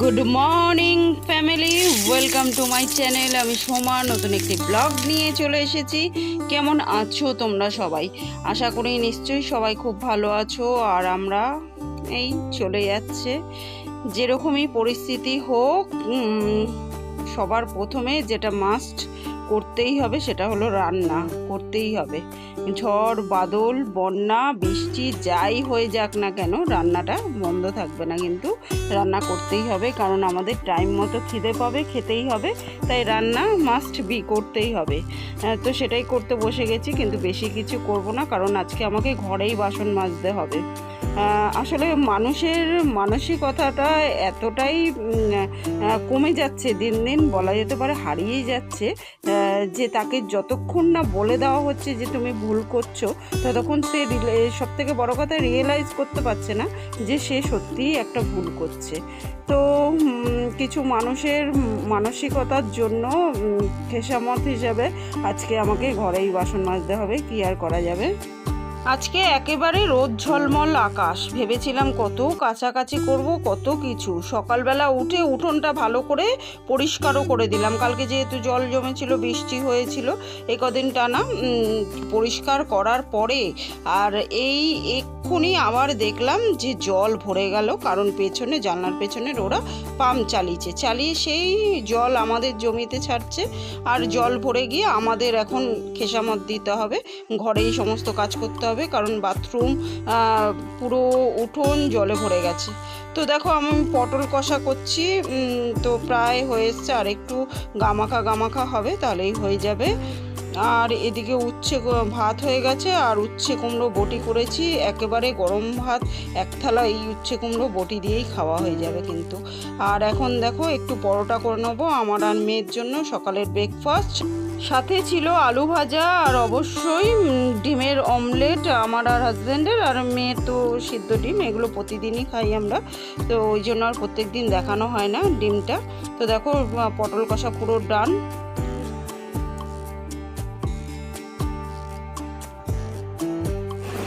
Good morning family welcome to my channel আমি সোমা, নতুন একটি ব্লগ নিয়ে চলে এসেছি। কেমন আছো তোমরা সবাই? আশা করি নিশ্চয়ই সবাই খুব ভালো আছো। আর আমরা এই চলে যাচ্ছে। যেরকমই পরিস্থিতি হোক সবার প্রথমে যেটা মাস্ট করতেই হবে, সেটা হলো রান্না, করতেই হবে। ঝড়, বাদল, বন্যা, বৃষ্টি, যাই হয়ে যাক না কেন, রান্নাটা বন্ধ থাকবে না কিন্তু। রান্না করতেই হবে, কারণ আমাদের টাইম মতো খিদে পাবে, খেতেই হবে, তাই রান্না মাস্ট বি করতেই হবে। তো সেটাই করতে বসে গেছি, কিন্তু বেশি কিছু করব না, কারণ আজকে আমাকে ঘরেই বাসন মাজতে হবে। আসলে মানুষের মানসিকতাটা এতটাই কমে যাচ্ছে, দিন দিন বলা যেতে পারে হারিয়েই যাচ্ছে যে তাকে যতক্ষণ না বলে দেওয়া হচ্ছে যে তুমি ভুল করছ, ততক্ষণ সে সব থেকে বড় কথা রিয়েলাইজ করতে পারছে না যে সে সত্যিই একটা ভুল করছে। তো কিছু মানুষের মানসিকতার জন্য খেসামত হিসাবে আজকে আমাকে ঘরেই বাসন মাজতে হবে, কি আর করা যাবে? আজকে একেবারে রোদ ঝলমল আকাশ। ভেবেছিলাম কত কাছাকাছি করব, কত কিছু। সকালবেলা উঠে উঠোনটা ভালো করে পরিষ্কারও করে দিলাম। কালকে যেহেতু জল জমেছিল, বৃষ্টি হয়েছিল, এ কদিন টানা পরিষ্কার করার পরে। আর এই এক্ষুনি আবার দেখলাম যে জল ভরে গেল, কারণ পেছনে, জানলার পেছনের ওরা পাম্প চালিয়েছে। চালিয়ে সেই জল আমাদের জমিতে ছাড়ছে, আর জল ভরে গিয়ে আমাদের এখন খেসামত দিতে হবে। ঘরেই সমস্ত কাজ করতে হবে, কারণ বাথরুম পুরো উঠোন জলে ভরে গেছে। তো দেখো, আমি পটল কষা করছি তো প্রায় হয়ে এসছে, আর একটু গামাখা গামাখা হবে, তাহলেই হয়ে যাবে। আর এদিকে উচ্ছে ভাত হয়ে গেছে, আর উচ্ছে কুমড়ো বটি করেছি। একেবারে গরম ভাত, এক থালা এই উচ্ছে কুমড়ো বটি দিয়েই খাওয়া হয়ে যাবে কিন্তু। আর এখন দেখো, একটু পরোটা করে নেব আমার আর মেয়ের জন্য সকালের ব্রেকফাস্ট সাথে ছিল আলু ভাজা, আর অবশ্যই ডিমের অমলেট আমার আর হাজব্যান্ডের আর মেয়ের তো সিদ্ধ ডিম, এগুলো প্রতিদিনই খাই আমরা। তো ওই জন্য আর প্রত্যেক দিন দেখানো হয় না ডিমটা। তো দেখো পটল কষা পুরো ডান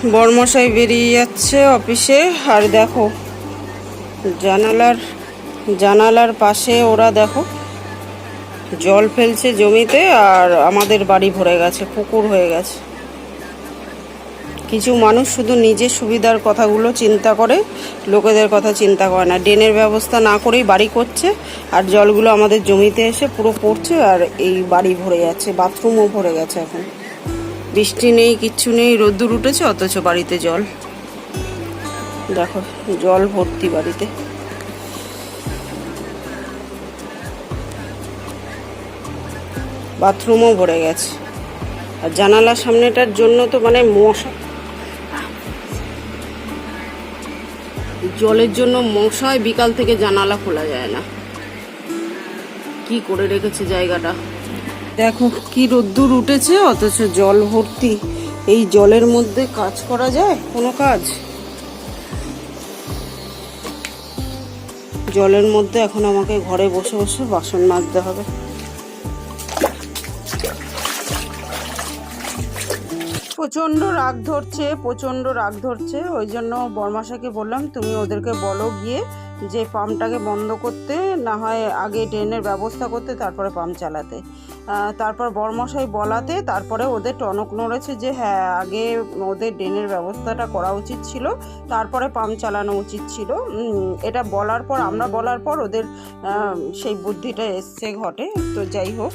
বরমশাই বেরিয়ে যাচ্ছে অফিসে। আর দেখো, জানালার জানালার পাশে ওরা দেখো, জল ফেলছে জমিতে আর আমাদের বাড়ি ভরে গেছে, পুকুর হয়ে গেছে। কিছু মানুষ শুধু নিজের সুবিধার কথাগুলো চিন্তা করে, লোকেদের কথা চিন্তা করে না। ড্রেনের ব্যবস্থা না করেই বাড়ি করছে আর জলগুলো আমাদের জমিতে এসে পুরো পড়ছে আর এই বাড়ি ভরে যাচ্ছে, বাথরুমও ভরে গেছে এখন। বৃষ্টি নেই, কিচ্ছু নেই, রোদ্দুর উঠেছে, অথচ বাড়িতে জল। দেখো, জল ভর্তি বাড়িতে। বাথরুমও ভরে গেছে। আর জানালার সামনেটার জন্য তো মানে মশা। জলের জন্য মশায় বিকাল থেকে জানালা খোলা যায় না। কি করে রেখেছে জায়গাটা? দেখো কি রোদ্দুর উঠেছে, অথচ জল ভর্তি। এই জলের মধ্যে কাজ করা যায়? কোনো কাজ? জলের মধ্যে এখন আমাকে ঘরে বসে বসে বাসন মাজতে হবে। প্রচণ্ড রাগ ধরছে, প্রচণ্ড রাগ ধরছে। ওই জন্য বর্মাশাকে বললাম, তুমি ওদেরকে বলো গিয়ে যে পাম্পটাকে বন্ধ করতে, না হয় আগে ড্রেনের ব্যবস্থা করতে, তারপরে পাম্প চালাতে। তারপর বরমশাই বলাতে তারপরে ওদের টনক নড়েছে যে হ্যাঁ আগে ওদের ড্রেনের ব্যবস্থাটা করা উচিত ছিল, তারপরে পাম্প চালানো উচিত ছিল। এটা বলার পর, আমরা বলার পর ওদের সেই বুদ্ধিটা এসছে ঘটে। তো যাই হোক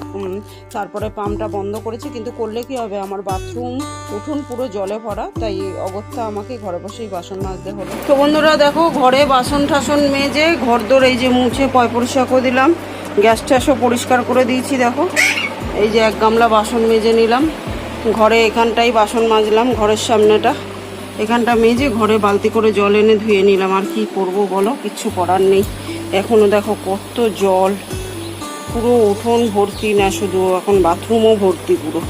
তারপরে পাম্পটা বন্ধ করেছে, কিন্তু করলে কি হবে? আমার বাথরুম উঠুন পুরো জলে ভরা, তাই অগত্যা আমাকে ঘরে বসেই বাসন মাজতে হলো। তো বন্ধুরা দেখো, ঘরে বাসন টাসন মেজে ঘর দোর এই যে মুছে পয় পরিষ্কার করে দিলাম। গ্যাস ট্যাসও পরিষ্কার করে দিয়েছি, দেখো। এই যে এক গামলা বাসন মেজে নিলাম। ঘরে এখানটাই বাসন মাজলাম, ঘরের সামনেটা। এখানটা মেজে ঘরে বালতি করে জল এনে ধুয়ে নিলাম। আর কি করব বলো কিচ্ছু করার নেই। এখনও দেখো কত জল। পুরো উঠোন ভর্তি না, শুধু এখন বাথরুমও ভর্তি পুরো।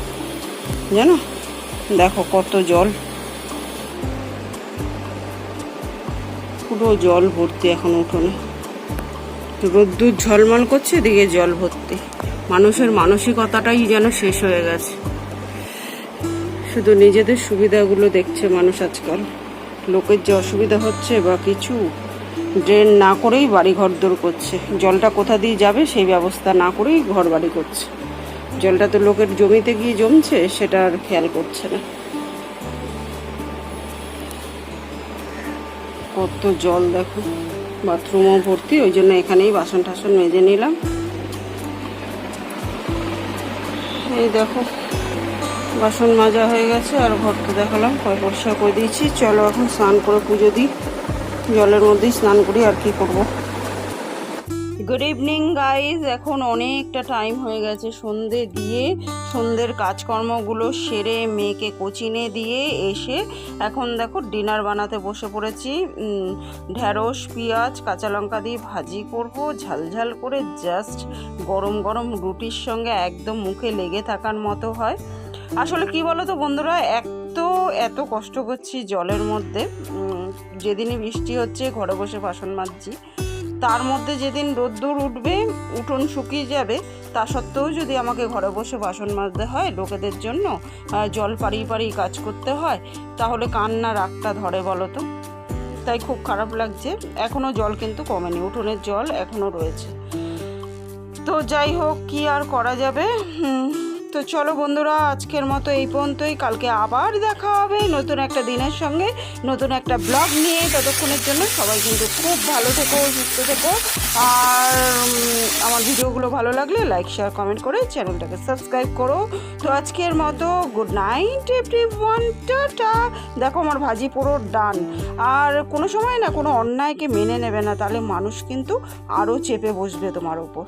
জানো? দেখো কত জল। পুরো জল ভর্তি এখন উঠোনে। রোদ্দুর ঝলমল করছে, এদিকে জল ভর্তি। মানুষের মানসিকতাটাই যেন শেষ হয়ে গেছে। শুধু নিজেদের সুবিধাগুলো দেখছে মানুষ আজকাল। লোকের যে অসুবিধা হচ্ছে বা কিছু, ড্রেন না করেই বাড়ি ঘর দৌড় করছে। জলটা কোথা দিয়ে যাবে সেই ব্যবস্থা না করেই ঘর বাড়ি করছে। জলটা তো লোকের জমিতে গিয়ে জমছে, সেটা আর খেয়াল করছে না। কত জল দেখো। বাথরুমও ভর্তি, ওই জন্য এখানেই বাসন টাসন মেজে নিলাম। এই দেখো, বাসন মাজা হয়ে গেছে, আর ঘরটা দেখালাম, পয় পরিষ্কার করে দিয়েছি। চলো এখন স্নান করে পুজো দিই, জলের মধ্যেই স্নান করি, আর কি করব। গুড ইভিনিং গাইজ এখন অনেকটা টাইম হয়ে গেছে সন্ধে দিয়ে। সন্ধ্যের কাজকর্মগুলো সেরে মেয়েকে কোচিনে দিয়ে এসে এখন দেখো ডিনার বানাতে বসে পড়েছি। ঢ্যাঁড়স, পেঁয়াজ, কাঁচা লঙ্কা দিয়ে ভাজি করব। ঝালঝাল করে জাস্ট গরম গরম রুটির সঙ্গে একদম মুখে লেগে থাকার মতো হয়। আসলে কি বলো তো বন্ধুরা, এক তো এত কষ্ট করছি জলের মধ্যে। যেদিনই বৃষ্টি হচ্ছে ঘরে বসে বাসন মাজছি। তার মধ্যে যেদিন রোদ্দুর উঠবে, উঠোন শুকিয়ে যাবে, তা সত্ত্বেও যদি আমাকে ঘরে বসে বাসন মাজতে হয় লোকেদের জন্য জল পাড়িয়ে পাড়িয়ে কাজ করতে হয়, তাহলে কান্না রাগটা ধরে বলো তো? তাই খুব খারাপ লাগছে। এখনও জল কিন্তু কমেনি, উঠোনের জল এখনও রয়েছে। তো যাই হোক, কি আর করা যাবে? তো চলো বন্ধুরা, আজকের মতো এই পর্যন্তই। কালকে আবার দেখা হবে নতুন একটা দিনের সঙ্গে, নতুন একটা ব্লগ নিয়ে। ততক্ষণের জন্য সবাই কিন্তু খুব ভালো থেকো, সুস্থ থেকো। আর আমার ভিডিওগুলো ভালো লাগলে লাইক শেয়ার কমেন্ট করে চ্যানেলটাকে সাবস্ক্রাইব করো। তো আজকের মতো good night everyone tata. দেখো আমার ভাজি পুরো ডান আর কোনো সময় না কোনো অন্যায়কে মেনে নেবে না, তাহলে মানুষ কিন্তু আরও চেপে বসবে তোমার ওপর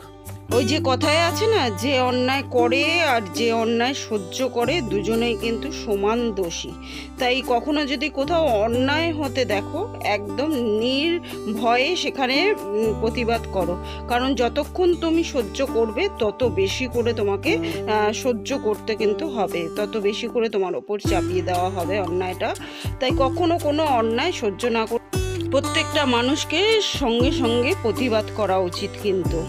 ওই যে কথায় আছে না, যে অন্যায় করে আর যে অন্যায় সহ্য করে, দুজনেই কিন্তু সমান দোষী। তাই কখনো যদি কোথাও অন্যায় হতে দেখো, একদম নির্ভয়ে সেখানে প্রতিবাদ করো। কারণ যতক্ষণ তুমি সহ্য করবে, তত বেশি করে তোমাকে সহ্য করতে কিন্তু হবে। তত বেশি করে তোমার ওপর চাপিয়ে দেওয়া হবে অন্যায়টা। তাই কখনো কোনো অন্যায় সহ্য না করে প্রত্যেকটা মানুষকে সঙ্গে সঙ্গে প্রতিবাদ করা উচিত কিন্তু।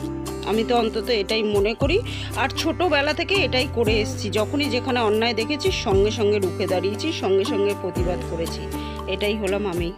আমি তো অন্তত এটাই মনে করি। আর ছোটোবেলা থেকে এটাই করে এসেছি। যখনই যেখানে অন্যায় দেখেছি, সঙ্গে সঙ্গে রুখে দাঁড়িয়েছি, সঙ্গে সঙ্গে প্রতিবাদ করেছি। এটাই হলাম আমি।